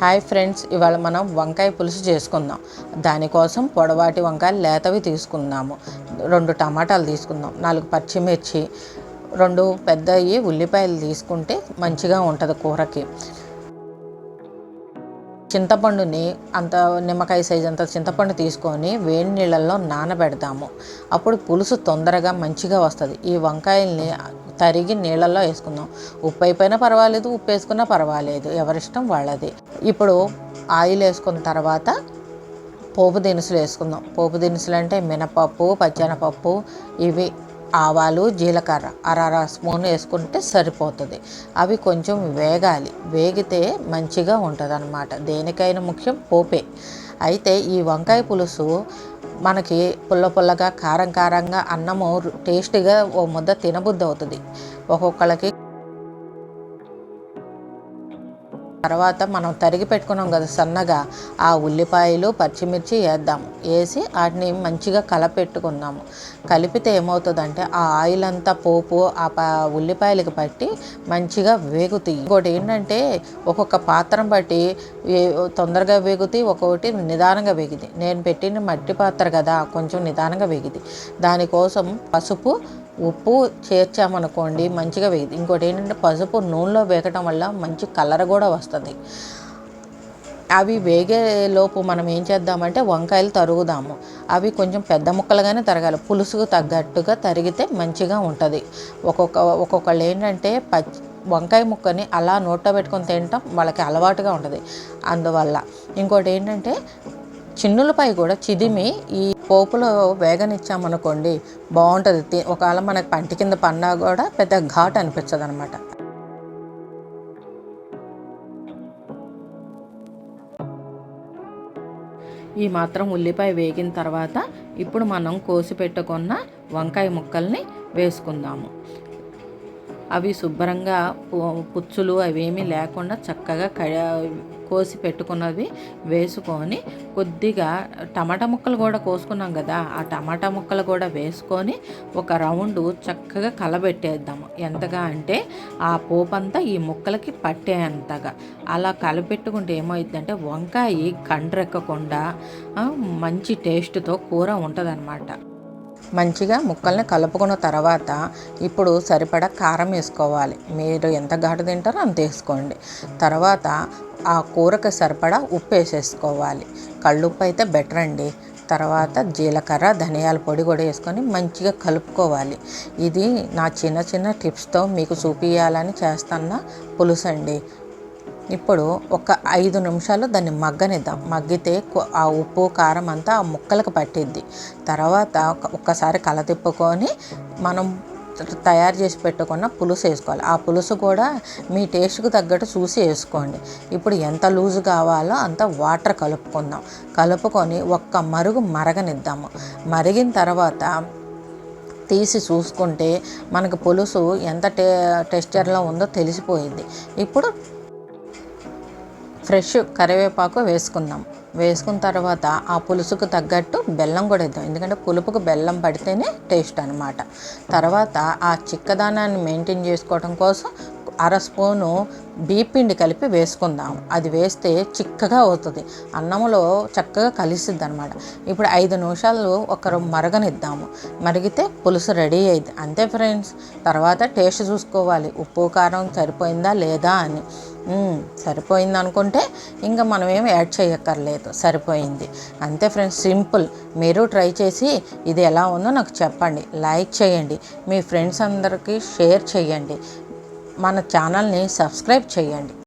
Hi friends ఇవాళ మనం వంకాయ పులుసు చేసుకుందాం. దానికోసం పొడవాటి వంకాయలు లేతవి తీసుకుందాము. రెండు టమాటాలు తీసుకుందాం. నాలుగు పచ్చిమిర్చి రెండు పెద్దవి ఉల్లిపాయలు తీసుకుంటే మంచిగా ఉంటుంది కూరకి. చింతపండుని అంత నిమ్మకాయ సైజ్ అంత చింతపండు తీసుకొని వేడి నీళ్ళల్లో నానబెడతాము. అప్పుడు పులుసు తొందరగా మంచిగా వస్తుంది. ఈ వంకాయల్ని తరిగి నీళ్ళల్లో వేసుకుందాం. ఉప్పు అయిపోయినా పర్వాలేదు ఉప్పు వేసుకున్నా పర్వాలేదు. ఎవరిష్టం వాళ్ళది. ఇప్పుడు ఆయిల్ వేసుకున్న తర్వాత పోపు దినుసులు వేసుకుందాం. పోపు దినుసులు అంటే మినపప్పు పచ్చెనపప్పు ఇవి ఆవాలు జీలకర్ర అర స్పూన్ వేసుకుంటే సరిపోతుంది. అవి కొంచెం వేగాలి. వేగితే మంచిగా ఉంటుంది అనమాట దేనికైనా ముఖ్యం పోపే. అయితే ఈ వంకాయ పులుసు మనకి పుల్ల పుల్లగా కారం కారంగా అన్నము టేస్టీగా ఓ ముద్ద తినబుద్ధి అవుతుంది ఒక్కొక్కళ్ళకి తర్వాత మనం తరిగి పెట్టుకున్నాం కదా సన్నగా ఆ ఉల్లిపాయలు పచ్చిమిర్చి వేద్దాము వేసి వాటిని మంచిగా కలపెట్టుకుందాము. కలిపితే ఏమవుతుందంటే ఆ ఆయిల్ అంతా పోపు ఆ ప ఉల్లిపాయలకి పట్టి మంచిగా వేగుతాయి. ఇంకోటి ఏంటంటే ఒక్కొక్క పాత్రను బట్టి తొందరగా వేగుతాయి ఒక్కొక్కటి నిదానంగా వేగింది నేను పెట్టిన మట్టి పాత్ర కదా కొంచెం నిదానంగా వేగింది దానికోసం పసుపు ఉప్పు చేర్చామనుకోండి మంచిగా వేయదు ఇంకోటి ఏంటంటే పసుపు నూనెలో వేగటం వల్ల మంచి కలర్ కూడా వస్తుంది. అవి వేగేలోపు మనం ఏం చేద్దామంటే వంకాయలు తరుగుదాము. అవి కొంచెం పెద్ద ముక్కలుగానే తరగాలి. పులుసుకు తగ్గట్టుగా తరిగితే మంచిగా ఉంటుంది. ఒక్కొక్క ఒక్కొక్కళ్ళు ఏంటంటే పచ్చి వంకాయ ముక్కని అలా నోట్లో పెట్టుకొని తినటం వాళ్ళకి అలవాటుగా ఉంటుంది. అందువల్ల ఇంకోటి ఏంటంటే చిన్నులపై కూడా చిదిమి ఈ పోపులో వేగనిచ్చామనుకోండి బాగుంటుంది. ఒకవేళ మనకి పంటి కింద పన్నా కూడా పెద్ద ఘాట్ అనిపించదు అనమాట ఈ మాత్రం ఉల్లిపాయ వేగిన తర్వాత ఇప్పుడు మనం కోసి పెట్టుకున్న వంకాయ ముక్కల్ని వేసుకుందాము. అవి శుభ్రంగా పుచ్చులు అవేమీ లేకుండా చక్కగా కోసి పెట్టుకున్నది వేసుకొని కొద్దిగా టమాటా ముక్కలు కూడా కోసుకున్నాం కదా ఆ టమాటా ముక్కలు కూడా వేసుకొని ఒక రౌండ్ చక్కగా కలబెట్టేద్దాము ఎంతగా అంటే ఆ పోపంతా ఈ ముక్కలకి పట్టేంతగా. అలా కలపెట్టుకుంటే ఏమవుతుందంటే వంకాయ కండ్రెక్కకుండా మంచి టేస్ట్తో కూర ఉంటుందన్నమాట. మంచిగా ముక్కల్ని కలుపుకున్న తర్వాత ఇప్పుడు సరిపడా కారం వేసుకోవాలి. మీరు ఎంత ఘాటు తింటారో అంత వేసుకోండి. తర్వాత ఆ కూరకు సరిపడా ఉప్పు వేసేసుకోవాలి. కళ్ళుప్పు అయితే బెటర్ అండి. తర్వాత జీలకర్ర ధనియాల పొడి కూడా వేసుకొని మంచిగా కలుపుకోవాలి. ఇది నా చిన్న చిన్న టిప్స్తో మీకు చూపించాలని చేస్తున్న పులుసు అండి ఇప్పుడు ఒక ఐదు నిమిషాలు దాన్ని మగ్గనిద్దాం. మగ్గితే ఆ ఉప్పు కారం అంతా ఆ ముక్కలకు పట్టిద్ది. తర్వాత ఒక్కసారి కల తిప్పుకొని మనం తయారు చేసి పెట్టుకున్న పులుసు వేసుకోవాలి. ఆ పులుసు కూడా మీ టేస్ట్కి తగ్గట్టు చూసి వేసుకోండి. ఇప్పుడు ఎంత లూజు కావాలో అంత వాటర్ కలుపుకుందాం. కలుపుకొని ఒక్క మరుగు మరగనిద్దాము మరిగిన తర్వాత తీసి చూసుకుంటే మనకు పులుసు ఎంత టే టెక్స్చర్లో ఉందో తెలిసిపోయింది. ఇప్పుడు ఫ్రెష్ కరివేపాకు వేసుకుందాం. వేసుకున్న తర్వాత ఆ పులుసుకు తగ్గట్టు బెల్లం కూడా ఇద్దాం ఎందుకంటే పులుపుకు బెల్లం పడితేనే టేస్ట్ అనమాట తర్వాత ఆ చిక్కదానాన్ని మెయింటైన్ చేసుకోవడం కోసం అర స్పూను బీపిండి కలిపి వేసుకుందాం. అది వేస్తే చిక్కగా అవుతుంది. అన్నంలో చక్కగా కలిసిద్ది అనమాట ఇప్పుడు ఐదు నిమిషాలు ఒకరు మరగనిద్దాము. మరిగితే పులుసు రెడీ అయింది అంతే ఫ్రెండ్స్. తర్వాత టేస్ట్ చూసుకోవాలి. ఉప్పు కారం సరిపోయిందా లేదా అని. సరిపోయింది అనుకుంటే ఇంకా మనం ఏం యాడ్ చేయక్కర్లేదు సరిపోయింది. అంతే ఫ్రెండ్స్ సింపుల్. మీరు ట్రై చేసి ఇది ఎలా ఉందో నాకు చెప్పండి. లైక్ చేయండి. మీ ఫ్రెండ్స్ అందరికీ షేర్ చేయండి. మన ఛానల్ని సబ్స్క్రైబ్ చేయండి.